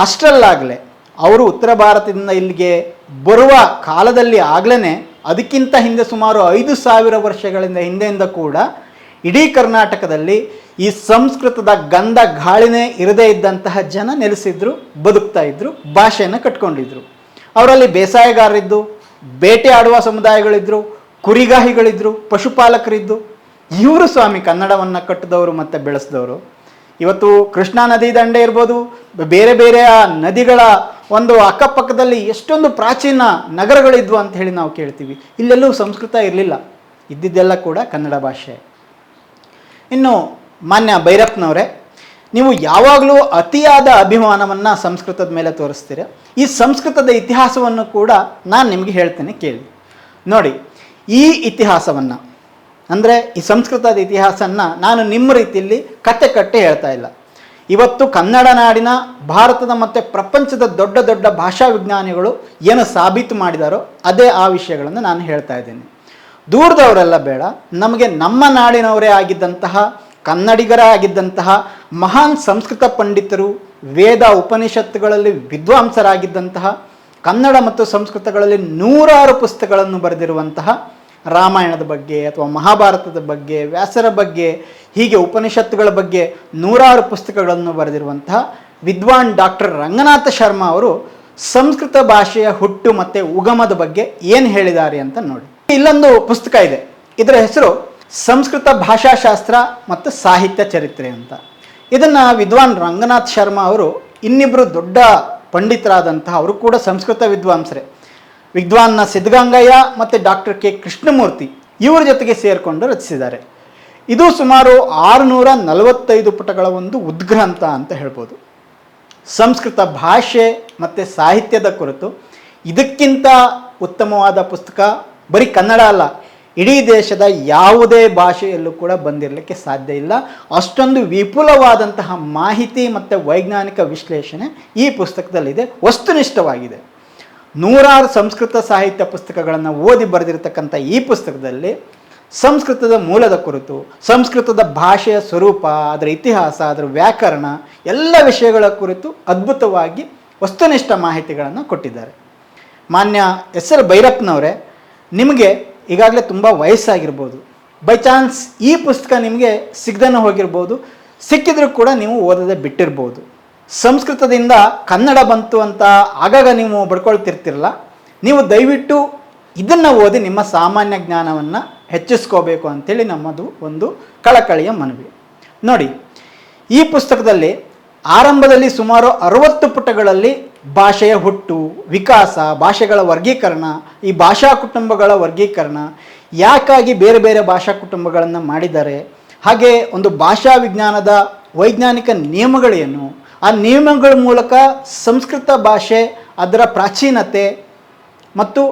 ಅಷ್ಟರಲ್ಲಾಗಲೇ ಅವರು ಉತ್ತರ ಭಾರತದಿಂದ ಇಲ್ಲಿಗೆ ಬರುವ ಕಾಲದಲ್ಲಿ ಆಗಲೇ ಅದಕ್ಕಿಂತ ಹಿಂದೆ ಸುಮಾರು ಐದು ಸಾವಿರ ವರ್ಷಗಳಿಂದ ಹಿಂದೆಯಿಂದ ಕೂಡ ಇಡೀ ಕರ್ನಾಟಕದಲ್ಲಿ ಈ ಸಂಸ್ಕೃತದ ಗಂಧ ಗಾಳಿನೇ ಇರದೇ ಇದ್ದಂತಹ ಜನ ನೆಲೆಸಿದ್ರು, ಬದುಕ್ತಾ ಇದ್ರು, ಭಾಷೆಯನ್ನು ಕಟ್ಕೊಂಡಿದ್ರು. ಅವರಲ್ಲಿ ಬೇಸಾಯಗಾರರಿದ್ದು, ಬೇಟೆ ಆಡುವ ಸಮುದಾಯಗಳಿದ್ದರು ಕುರಿಗಾಹಿಗಳಿದ್ದರು ಪಶುಪಾಲಕರಿದ್ದು, ಇವರು ಸ್ವಾಮಿ ಕನ್ನಡವನ್ನು ಕಟ್ಟಿದವರು ಮತ್ತು ಬೆಳೆಸಿದವರು. ಇವತ್ತು ಕೃಷ್ಣಾ ನದಿ ದಂಡೆ ಇರ್ಬೋದು, ಬೇರೆ ಬೇರೆ ಆ ನದಿಗಳ ಒಂದು ಅಕ್ಕಪಕ್ಕದಲ್ಲಿ ಎಷ್ಟೊಂದು ಪ್ರಾಚೀನ ನಗರಗಳಿದ್ವು ಅಂತ ಹೇಳಿ ನಾವು ಕೇಳ್ತೀವಿ. ಇಲ್ಲೆಲ್ಲೂ ಸಂಸ್ಕೃತ ಇರಲಿಲ್ಲ. ಇದ್ದಿದ್ದೆಲ್ಲ ಕೂಡ ಕನ್ನಡ ಭಾಷೆ. ಇನ್ನು ಮಾನ್ಯ ಭೈರಪ್ಪನವರೇ ನೀವು ಯಾವಾಗಲೂ ಅತಿಯಾದ ಅಭಿಮಾನವನ್ನು ಸಂಸ್ಕೃತದ ಮೇಲೆ ತೋರಿಸ್ತೀರ. ಈ ಸಂಸ್ಕೃತದ ಇತಿಹಾಸವನ್ನು ಕೂಡ ನಾನು ನಿಮಗೆ ಹೇಳ್ತೇನೆ ಕೇಳಿ. ನೋಡಿ, ಈ ಇತಿಹಾಸವನ್ನು, ಅಂದರೆ ಈ ಸಂಸ್ಕೃತದ ಇತಿಹಾಸನ ನಾನು ನಿಮ್ಮ ರೀತಿಯಲ್ಲಿ ಕತೆ ಕಟ್ಟಿ ಹೇಳ್ತಾ ಇಲ್ಲ. ಇವತ್ತು ಕನ್ನಡ ನಾಡಿನ ಭಾರತದ ಮತ್ತು ಪ್ರಪಂಚದ ದೊಡ್ಡ ದೊಡ್ಡ ಭಾಷಾ ವಿಜ್ಞಾನಿಗಳು ಏನು ಸಾಬೀತು ಮಾಡಿದಾರೋ ಅದೇ ಆ ವಿಷಯಗಳನ್ನು ನಾನು ಹೇಳ್ತಾ ಇದ್ದೀನಿ. ದೂರದವರೆಲ್ಲ ಬೇಡ, ನಮಗೆ ನಮ್ಮ ನಾಡಿನವರೇ ಆಗಿದ್ದಂತಹ ಕನ್ನಡಿಗರೇ ಆಗಿದ್ದಂತಹ ಮಹಾನ್ ಸಂಸ್ಕೃತ ಪಂಡಿತರು ವೇದ ಉಪನಿಷತ್ತುಗಳಲ್ಲಿ ವಿದ್ವಾಂಸರಾಗಿದ್ದಂತಹ ಕನ್ನಡ ಮತ್ತು ಸಂಸ್ಕೃತಗಳಲ್ಲಿ ನೂರಾರು ಪುಸ್ತಕಗಳನ್ನು ಬರೆದಿರುವಂತಹ ರಾಮಾಯಣದ ಬಗ್ಗೆ ಅಥವಾ ಮಹಾಭಾರತದ ಬಗ್ಗೆ, ವ್ಯಾಸರ ಬಗ್ಗೆ, ಹೀಗೆ ಉಪನಿಷತ್ತುಗಳ ಬಗ್ಗೆ ನೂರಾರು ಪುಸ್ತಕಗಳನ್ನು ಬರೆದಿರುವಂತಹ ವಿದ್ವಾನ್ ಡಾಕ್ಟರ್ ರಂಗನಾಥ ಶರ್ಮಾ ಅವರು ಸಂಸ್ಕೃತ ಭಾಷೆಯ ಹುಟ್ಟು ಮತ್ತು ಉಗಮದ ಬಗ್ಗೆ ಏನು ಹೇಳಿದ್ದಾರೆ ಅಂತ ನೋಡಿ. ಇಲ್ಲೊಂದು ಪುಸ್ತಕ ಇದೆ. ಇದರ ಹೆಸರು ಸಂಸ್ಕೃತ ಭಾಷಾಶಾಸ್ತ್ರ ಮತ್ತು ಸಾಹಿತ್ಯ ಚರಿತ್ರೆ ಅಂತ. ಇದನ್ನು ವಿದ್ವಾನ್ ರಂಗನಾಥ್ ಶರ್ಮಾ ಅವರು ಇನ್ನಿಬ್ಬರು ದೊಡ್ಡ ಪಂಡಿತರಾದಂತಹ ಅವರು ಕೂಡ ಸಂಸ್ಕೃತ ವಿದ್ವಾಂಸರೇ. ವಿದ್ವಾನ್ನ ಸಿದ್ಧಗಂಗಯ್ಯ ಮತ್ತು ಡಾಕ್ಟರ್ ಕೆ ಕೃಷ್ಣಮೂರ್ತಿ ಇವರ ಜೊತೆಗೆ ಸೇರಿಕೊಂಡು ರಚಿಸಿದ್ದಾರೆ. ಇದು ಸುಮಾರು ಆರುನೂರ ನಲವತ್ತೈದು ಪುಟಗಳ ಒಂದು ಉದ್ಗ್ರಂಥ ಅಂತ ಹೇಳ್ಬೋದು. ಸಂಸ್ಕೃತ ಭಾಷೆ ಮತ್ತು ಸಾಹಿತ್ಯದ ಕುರಿತು ಇದಕ್ಕಿಂತ ಉತ್ತಮವಾದ ಪುಸ್ತಕ ಬರೀ ಕನ್ನಡ ಅಲ್ಲ ಇಡೀ ದೇಶದ ಯಾವುದೇ ಭಾಷೆಯಲ್ಲೂ ಕೂಡ ಬಂದಿರಲಿಕ್ಕೆ ಸಾಧ್ಯ ಇಲ್ಲ. ಅಷ್ಟೊಂದು ವಿಪುಲವಾದಂತಹ ಮಾಹಿತಿ ಮತ್ತು ವೈಜ್ಞಾನಿಕ ವಿಶ್ಲೇಷಣೆ ಈ ಪುಸ್ತಕದಲ್ಲಿದೆ. ವಸ್ತುನಿಷ್ಠವಾಗಿದೆ. ನೂರಾರು ಸಂಸ್ಕೃತ ಸಾಹಿತ್ಯ ಪುಸ್ತಕಗಳನ್ನು ಓದಿ ಬರೆದಿರತಕ್ಕಂಥ ಈ ಪುಸ್ತಕದಲ್ಲಿ ಸಂಸ್ಕೃತದ ಮೂಲದ ಕುರಿತು, ಸಂಸ್ಕೃತದ ಭಾಷೆಯ ಸ್ವರೂಪ, ಅದರ ಇತಿಹಾಸ, ಅದರ ವ್ಯಾಕರಣ, ಎಲ್ಲ ವಿಷಯಗಳ ಕುರಿತು ಅದ್ಭುತವಾಗಿ ವಸ್ತುನಿಷ್ಠ ಮಾಹಿತಿಗಳನ್ನು ಕೊಟ್ಟಿದ್ದಾರೆ. ಮಾನ್ಯ ಎಸ್ ಎಲ್ ಭೈರಪ್ಪನವರೇ, ನಿಮಗೆ ಈಗಾಗಲೇ ತುಂಬ ವಯಸ್ಸಾಗಿರ್ಬೋದು. ಬೈ ಚಾನ್ಸ್ ಈ ಪುಸ್ತಕ ನಿಮಗೆ ಸಿಗ್ದನ ಹೋಗಿರ್ಬೋದು. ಸಿಕ್ಕಿದ್ರೂ ಕೂಡ ನೀವು ಓದದೆ ಬಿಟ್ಟಿರ್ಬೋದು. ಸಂಸ್ಕೃತದಿಂದ ಕನ್ನಡ ಬಂತು ಅಂತ ಆಗಾಗ ನೀವು ಬಡ್ಕೊಳ್ತಿರ್ತಿರಲ್ಲ, ನೀವು ದಯವಿಟ್ಟು ಇದನ್ನು ಓದಿ ನಿಮ್ಮ ಸಾಮಾನ್ಯ ಜ್ಞಾನವನ್ನು ಹೆಚ್ಚಿಸ್ಕೋಬೇಕು ಅಂಥೇಳಿ ನಮ್ಮದು ಒಂದು ಕಳಕಳಿಯ ಮನವಿ. ನೋಡಿ, ಈ ಪುಸ್ತಕದಲ್ಲಿ ಆರಂಭದಲ್ಲಿ ಸುಮಾರು ಅರವತ್ತು ಪುಟಗಳಲ್ಲಿ ಭಾಷೆಯ ಹುಟ್ಟು, ವಿಕಾಸ, ಭಾಷೆಗಳ ವರ್ಗೀಕರಣ, ಈ ಭಾಷಾ ಕುಟುಂಬಗಳ ವರ್ಗೀಕರಣ ಯಾಕಾಗಿ ಬೇರೆ ಬೇರೆ ಭಾಷಾ ಕುಟುಂಬಗಳನ್ನು ಮಾಡಿದ್ದಾರೆ? ಹಾಗೆ ಒಂದು ಭಾಷಾ ವಿಜ್ಞಾನದ ವೈಜ್ಞಾನಿಕ ನಿಯಮಗಳೇನು? ಆ ನಿಯಮಗಳ ಮೂಲಕ ಸಂಸ್ಕೃತ ಭಾಷೆ ಅದರ ಪ್ರಾಚೀನತೆ ಮತ್ತು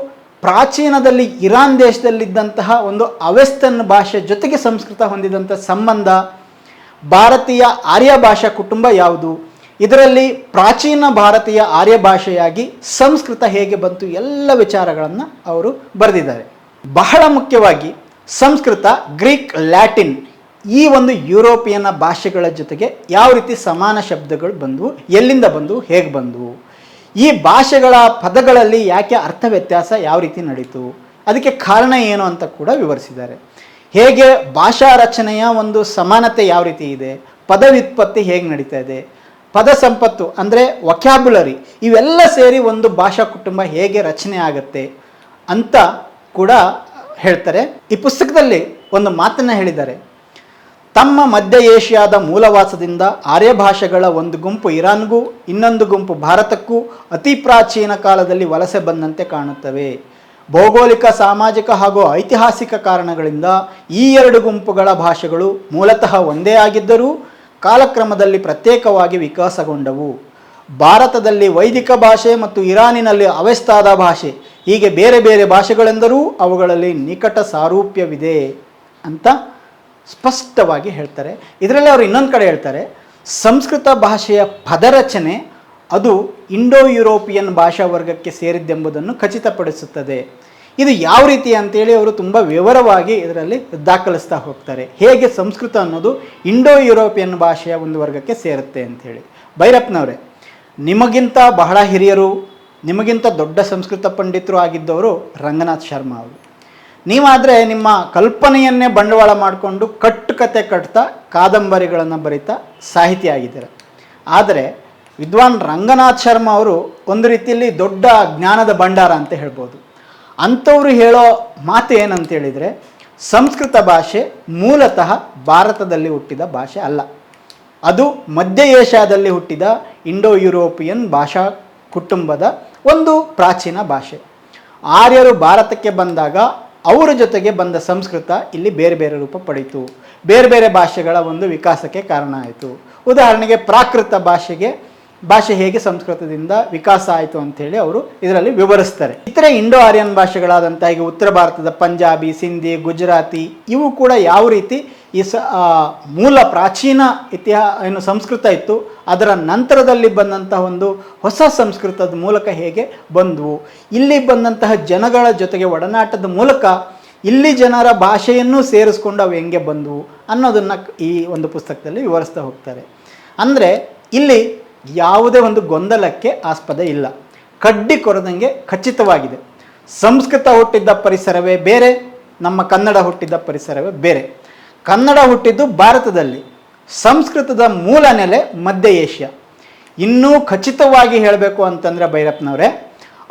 ಪ್ರಾಚೀನದಲ್ಲಿ ಇರಾನ್ ದೇಶದಲ್ಲಿದ್ದಂತಹ ಒಂದು ಅವೆಸ್ತನ್ ಭಾಷೆ ಜೊತೆಗೆ ಸಂಸ್ಕೃತ ಹೊಂದಿದಂಥ ಸಂಬಂಧ ಭಾರತೀಯ ಆರ್ಯ ಭಾಷಾ ಕುಟುಂಬ ಯಾವುದು? ಇದರಲ್ಲಿ ಪ್ರಾಚೀನ ಭಾರತೀಯ ಆರ್ಯ ಭಾಷೆಯಾಗಿ ಸಂಸ್ಕೃತ ಹೇಗೆ ಬಂತು ಎಲ್ಲ ವಿಚಾರಗಳನ್ನು ಅವರು ಬರೆದಿದ್ದಾರೆ. ಬಹಳ ಮುಖ್ಯವಾಗಿ ಸಂಸ್ಕೃತ, ಗ್ರೀಕ್, ಲ್ಯಾಟಿನ್ ಈ ಒಂದು ಯುರೋಪಿಯನ್ ಭಾಷೆಗಳ ಜೊತೆಗೆ ಯಾವ ರೀತಿ ಸಮಾನ ಶಬ್ದಗಳು ಬಂದವು, ಎಲ್ಲಿಂದ ಬಂದವು, ಹೇಗೆ ಬಂದವು, ಈ ಭಾಷೆಗಳ ಪದಗಳಲ್ಲಿ ಯಾಕೆ ಅರ್ಥ ವ್ಯತ್ಯಾಸ ಯಾವ ರೀತಿ ನಡೀತು, ಅದಕ್ಕೆ ಕಾರಣ ಏನು ಅಂತ ಕೂಡ ವಿವರಿಸಿದ್ದಾರೆ. ಹೇಗೆ ಭಾಷಾ ರಚನೆಯ ಒಂದು ಸಮಾನತೆ ಯಾವ ರೀತಿ ಇದೆ ಪದ ವ್ಯುತ್ಪತ್ತಿ ಹೇಗೆ ನಡೀತಾ ಇದೆ ಪದ ಸಂಪತ್ತು ಅಂದರೆ ವಕ್ಯಾಬುಲರಿ ಇವೆಲ್ಲ ಸೇರಿ ಒಂದು ಭಾಷಾ ಕುಟುಂಬ ಹೇಗೆ ರಚನೆ ಆಗುತ್ತೆ ಅಂತ ಕೂಡ ಹೇಳ್ತಾರೆ. ಈ ಪುಸ್ತಕದಲ್ಲಿ ಒಂದು ಮಾತನ್ನು ಹೇಳಿದ್ದಾರೆ. ತಮ್ಮ ಮಧ್ಯ ಏಷ್ಯಾದ ಮೂಲವಾಸದಿಂದ ಆರ್ಯ ಭಾಷೆಗಳ ಒಂದು ಗುಂಪು ಇರಾನ್ಗೂ, ಇನ್ನೊಂದು ಗುಂಪು ಭಾರತಕ್ಕೂ ಅತಿ ಪ್ರಾಚೀನ ಕಾಲದಲ್ಲಿ ವಲಸೆ ಬಂದಂತೆ ಕಾಣುತ್ತವೆ. ಭೌಗೋಳಿಕ, ಸಾಮಾಜಿಕ ಹಾಗೂ ಐತಿಹಾಸಿಕ ಕಾರಣಗಳಿಂದ ಈ ಎರಡು ಗುಂಪುಗಳ ಭಾಷೆಗಳು ಮೂಲತಃ ಒಂದೇ ಆಗಿದ್ದರೂ ಕಾಲಕ್ರಮದಲ್ಲಿ ಪ್ರತ್ಯೇಕವಾಗಿ ವಿಕಾಸಗೊಂಡವು. ಭಾರತದಲ್ಲಿ ವೈದಿಕ ಭಾಷೆ ಮತ್ತು ಇರಾನಿನಲ್ಲಿ ಅವೆಸ್ತಾದ ಭಾಷೆ, ಹೀಗೆ ಬೇರೆ ಬೇರೆ ಭಾಷೆಗಳೆಂದರೂ ಅವುಗಳಲ್ಲಿ ನಿಕಟ ಸಾರೂಪ್ಯವಿದೆ ಅಂತ ಸ್ಪಷ್ಟವಾಗಿ ಹೇಳ್ತಾರೆ. ಇದರಲ್ಲಿ ಅವರು ಇನ್ನೊಂದು ಕಡೆ ಹೇಳ್ತಾರೆ, ಸಂಸ್ಕೃತ ಭಾಷೆಯ ಪದರಚನೆ ಅದು ಇಂಡೋ ಯುರೋಪಿಯನ್ ಭಾಷಾ ವರ್ಗಕ್ಕೆ ಸೇರಿದ್ದೆಂಬುದನ್ನು ಖಚಿತಪಡಿಸುತ್ತದೆ. ಇದು ಯಾವ ರೀತಿ ಅಂತೇಳಿ ಅವರು ತುಂಬ ವಿವರವಾಗಿ ಇದರಲ್ಲಿ ದಾಖಲಿಸ್ತಾ ಹೋಗ್ತಾರೆ. ಹೇಗೆ ಸಂಸ್ಕೃತ ಅನ್ನೋದು ಇಂಡೋ ಯುರೋಪಿಯನ್ ಭಾಷೆಯ ಒಂದು ವರ್ಗಕ್ಕೆ ಸೇರುತ್ತೆ ಅಂಥೇಳಿ ಭೈರಪ್ಪನವರೇ, ನಿಮಗಿಂತ ಬಹಳ ಹಿರಿಯರು, ನಿಮಗಿಂತ ದೊಡ್ಡ ಸಂಸ್ಕೃತ ಪಂಡಿತರು ಆಗಿದ್ದವರು ರಂಗನಾಥ್ ಶರ್ಮಾ ಅವರು. ನೀವಾದರೆ ನಿಮ್ಮ ಕಲ್ಪನೆಯನ್ನೇ ಬಂಡವಾಳ ಮಾಡಿಕೊಂಡು ಕಟ್ಟು ಕತೆ ಕಟ್ತಾ ಕಾದಂಬರಿಗಳನ್ನು ಬರಿತಾ ಸಾಹಿತಿ ಆಗಿದ್ದೀರ. ಆದರೆ ವಿದ್ವಾನ್ ರಂಗನಾಥ್ ಶರ್ಮಾ ಅವರು ಒಂದು ರೀತಿಯಲ್ಲಿ ದೊಡ್ಡ ಜ್ಞಾನದ ಭಂಡಾರ ಅಂತ ಹೇಳ್ಬೋದು. ಅಂಥವ್ರು ಹೇಳೋ ಮಾತು ಏನಂತ ಹೇಳಿದರೆ, ಸಂಸ್ಕೃತ ಭಾಷೆ ಮೂಲತಃ ಭಾರತದಲ್ಲಿ ಹುಟ್ಟಿದ ಭಾಷೆ ಅಲ್ಲ. ಅದು ಮಧ್ಯ ಏಷ್ಯಾದಲ್ಲಿ ಹುಟ್ಟಿದ ಇಂಡೋ ಯುರೋಪಿಯನ್ ಭಾಷಾ ಕುಟುಂಬದ ಒಂದು ಪ್ರಾಚೀನ ಭಾಷೆ. ಆರ್ಯರು ಭಾರತಕ್ಕೆ ಬಂದಾಗ ಅವರ ಜೊತೆಗೆ ಬಂದ ಸಂಸ್ಕೃತ ಇಲ್ಲಿ ಬೇರೆ ಬೇರೆ ರೂಪ ಪಡೆಯಿತು ಬೇರೆ ಬೇರೆ ಭಾಷೆಗಳ ಒಂದು ವಿಕಾಸಕ್ಕೆ ಕಾರಣ ಆಯಿತು. ಉದಾಹರಣೆಗೆ ಪ್ರಾಕೃತ ಭಾಷೆಗೆ ಭಾಷೆ ಹೇಗೆ ಸಂಸ್ಕೃತದಿಂದ ವಿಕಾಸ ಆಯಿತು ಅಂತೇಳಿ ಅವರು ಇದರಲ್ಲಿ ವಿವರಿಸ್ತಾರೆ. ಇತರೆ ಇಂಡೋ ಆರ್ಯನ್ ಭಾಷೆಗಳಾದಂಥ ಈಗ ಉತ್ತರ ಭಾರತದ ಪಂಜಾಬಿ, ಸಿಂಧಿ, ಗುಜರಾತಿ ಇವು ಕೂಡ ಯಾವ ರೀತಿ ಈ ಸ ಮೂಲ ಪ್ರಾಚೀನ ಇತಿಹಾಸ ಏನು ಸಂಸ್ಕೃತ ಇತ್ತು, ಅದರ ನಂತರದಲ್ಲಿ ಬಂದಂತಹ ಒಂದು ಹೊಸ ಸಂಸ್ಕೃತದ ಮೂಲಕ ಹೇಗೆ ಬಂದವು. ಇಲ್ಲಿ ಬಂದಂತಹ ಜನಗಳ ಜೊತೆಗೆ ಒಡನಾಟದ ಮೂಲಕ ಇಲ್ಲಿ ಜನರ ಭಾಷೆಯನ್ನು ಸೇರಿಸ್ಕೊಂಡು ಅವು ಹೆಂಗೆ ಬಂದವು ಅನ್ನೋದನ್ನು ಈ ಒಂದು ಪುಸ್ತಕದಲ್ಲಿ ವಿವರಿಸ್ತಾ ಹೋಗ್ತಾರೆ. ಅಂದರೆ ಇಲ್ಲಿ ಯಾವುದೇ ಒಂದು ಗೊಂದಲಕ್ಕೆ ಆಸ್ಪದ ಇಲ್ಲ. ಕಡ್ಡಿ ಕೊರದಂಗೆ ಖಚಿತವಾಗಿದೆ. ಸಂಸ್ಕೃತ ಹುಟ್ಟಿದ್ದ ಪರಿಸರವೇ ಬೇರೆ, ನಮ್ಮ ಕನ್ನಡ ಹುಟ್ಟಿದ್ದ ಪರಿಸರವೇ ಬೇರೆ. ಕನ್ನಡ ಹುಟ್ಟಿದ್ದು ಭಾರತದಲ್ಲಿ, ಸಂಸ್ಕೃತದ ಮೂಲ ನೆಲೆ ಮಧ್ಯ ಏಷ್ಯಾ. ಇನ್ನೂ ಖಚಿತವಾಗಿ ಹೇಳಬೇಕು ಅಂತಂದರೆ ಭೈರಪ್ಪನವರೇ,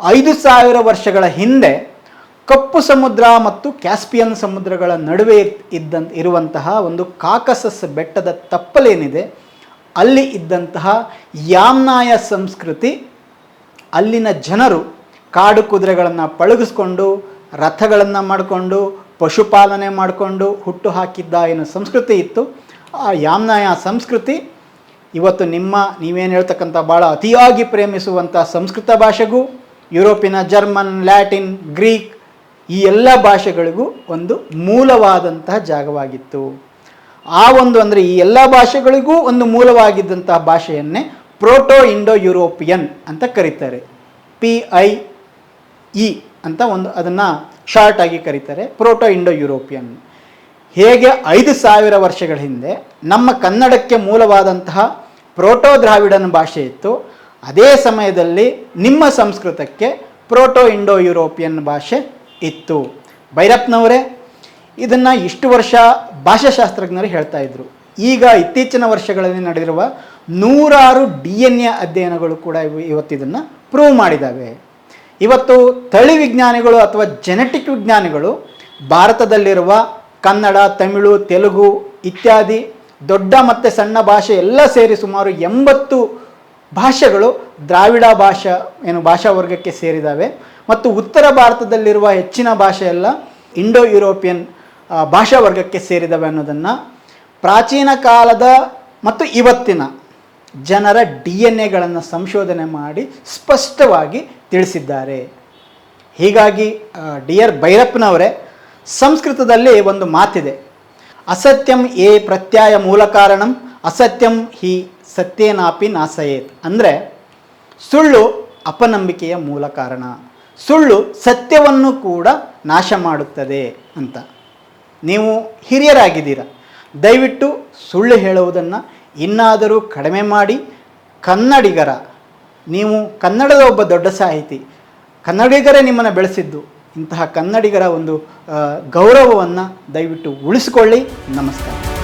ಐದು ಸಾವಿರ ವರ್ಷಗಳ ಹಿಂದೆ ಕಪ್ಪು ಸಮುದ್ರ ಮತ್ತು ಕ್ಯಾಸ್ಪಿಯನ್ ಸಮುದ್ರಗಳ ನಡುವೆ ಇದ್ದಂತ, ಇರುವಂತಹ ಒಂದು ಕಾಕಸಸ್ ಬೆಟ್ಟದ ತಪ್ಪಲೇನಿದೆ ಅಲ್ಲಿ ಇದ್ದಂತಹ ಯಾಮ್ನಾಯ ಸಂಸ್ಕೃತಿ, ಅಲ್ಲಿನ ಜನರು ಕಾಡು ಕುದುರೆಗಳನ್ನು ಪಳಗಿಸ್ಕೊಂಡು, ರಥಗಳನ್ನು ಮಾಡಿಕೊಂಡು, ಪಶುಪಾಲನೆ ಮಾಡಿಕೊಂಡು ಹುಟ್ಟು ಹಾಕಿದ್ದ ಏನು ಸಂಸ್ಕೃತಿ ಇತ್ತು, ಆ ಯಾಮ್ನಾಯ ಸಂಸ್ಕೃತಿ ಇವತ್ತು ನಿಮ್ಮ, ನೀವೇನು ಹೇಳ್ತಕ್ಕಂಥ ಭಾಳ ಅತಿಯಾಗಿ ಪ್ರೇಮಿಸುವಂಥ ಸಂಸ್ಕೃತ ಭಾಷೆಗೂ, ಯುರೋಪಿನ ಜರ್ಮನ್, ಲ್ಯಾಟಿನ್, ಗ್ರೀಕ್ ಈ ಎಲ್ಲ ಭಾಷೆಗಳಿಗೂ ಒಂದು ಮೂಲವಾದಂತಹ ಜಾಗವಾಗಿತ್ತು. ಆ ಒಂದು ಅಂದರೆ ಈ ಎಲ್ಲ ಭಾಷೆಗಳಿಗೂ ಒಂದು ಮೂಲವಾಗಿದ್ದಂತಹ ಭಾಷೆಯನ್ನೇ ಪ್ರೋಟೋ ಇಂಡೋ ಯುರೋಪಿಯನ್ ಅಂತ ಕರೀತಾರೆ. ಪಿ ಐ ಇ ಅಂತ ಒಂದು ಅದನ್ನು ಶಾರ್ಟ್ ಆಗಿ ಕರೀತಾರೆ. Proto Indo European. ಹೇಗೆ ಐದು ಸಾವಿರ ವರ್ಷಗಳ ಹಿಂದೆ ನಮ್ಮ ಕನ್ನಡಕ್ಕೆ ಮೂಲವಾದಂತಹ ಪ್ರೋಟೋ ದ್ರಾವಿಡನ್ ಭಾಷೆ ಇತ್ತು, ಅದೇ ಸಮಯದಲ್ಲಿ ನಿಮ್ಮ ಸಂಸ್ಕೃತಕ್ಕೆ ಪ್ರೋಟೋ ಇಂಡೋ ಯುರೋಪಿಯನ್ ಭಾಷೆ ಇತ್ತು. ಭೈರಪ್ಪನವರೇ ಇದನ್ನು ಇಷ್ಟು ವರ್ಷ ಭಾಷಾಶಾಸ್ತ್ರಜ್ಞರು ಹೇಳ್ತಾ ಇದ್ರು. ಈಗ ಇತ್ತೀಚಿನ ವರ್ಷಗಳಲ್ಲಿ ನಡೆದಿರುವ ನೂರಾರು ಡಿ ಎನ್ ಎ ಅಧ್ಯಯನಗಳು ಕೂಡ ಇವು ಇವತ್ತು ಇದನ್ನು ಪ್ರೂವ್ ಮಾಡಿದ್ದಾವೆ ಇವತ್ತು ತಳಿ ವಿಜ್ಞಾನಿಗಳು ಅಥವಾ ಜೆನೆಟಿಕ್ ವಿಜ್ಞಾನಿಗಳು ಭಾರತದಲ್ಲಿರುವ ಕನ್ನಡ, ತಮಿಳು, ತೆಲುಗು ಇತ್ಯಾದಿ ದೊಡ್ಡ ಮತ್ತು ಸಣ್ಣ ಭಾಷೆ ಎಲ್ಲ ಸೇರಿ ಸುಮಾರು ಎಂಬತ್ತು ಭಾಷೆಗಳು ದ್ರಾವಿಡ ಭಾಷಾ ಏನು ಭಾಷಾ ವರ್ಗಕ್ಕೆ ಸೇರಿದ್ದಾವೆ ಮತ್ತು ಉತ್ತರ ಭಾರತದಲ್ಲಿರುವ ಹೆಚ್ಚಿನ ಭಾಷೆ ಎಲ್ಲ ಇಂಡೋ ಯುರೋಪಿಯನ್ ಭಾಷಾ ವರ್ಗಕ್ಕೆ ಸೇರಿದವೆ ಅನ್ನೋದನ್ನು ಪ್ರಾಚೀನ ಕಾಲದ ಮತ್ತು ಇವತ್ತಿನ ಜನರ ಡಿ ಎನ್ ಎಗಳನ್ನು ಸಂಶೋಧನೆ ಮಾಡಿ ಸ್ಪಷ್ಟವಾಗಿ ತಿಳಿಸಿದ್ದಾರೆ. ಹೀಗಾಗಿ ಡಿ ಆರ್ ಭೈರಪ್ಪನವರೇ, ಸಂಸ್ಕೃತದಲ್ಲಿ ಒಂದು ಮಾತಿದೆ. ಅಸತ್ಯಂ ಏ ಪ್ರತ್ಯಯ ಮೂಲ ಕಾರಣಂ, ಅಸತ್ಯಂ ಹಿ ಸತ್ಯೇನಾಪಿ ನಾಸಯೇತ್. ಅಂದರೆ, ಸುಳ್ಳು ಅಪನಂಬಿಕೆಯ ಮೂಲ ಕಾರಣ. ಸುಳ್ಳು ಸತ್ಯವನ್ನು ಕೂಡ ನಾಶ ಮಾಡುತ್ತದೆ ಅಂತ. ನೀವು ಹಿರಿಯರಾಗಿದ್ದೀರ? ದಯವಿಟ್ಟು ಸುಳ್ಳು ಹೇಳುವುದನ್ನು ಇನ್ನಾದರೂ ಕಡಿಮೆ ಮಾಡಿ. ಕನ್ನಡಿಗರ, ನೀವು ಕನ್ನಡದ ಒಬ್ಬ ದೊಡ್ಡ ಸಾಹಿತಿ, ಕನ್ನಡಿಗರೇ ನಿಮ್ಮನ್ನು ಬೆಳೆಸಿದ್ದು, ಇಂತಹ ಕನ್ನಡಿಗರ ಒಂದು ಗೌರವವನ್ನು ದಯವಿಟ್ಟು ಉಳಿಸಿಕೊಳ್ಳಿ. ನಮಸ್ಕಾರ.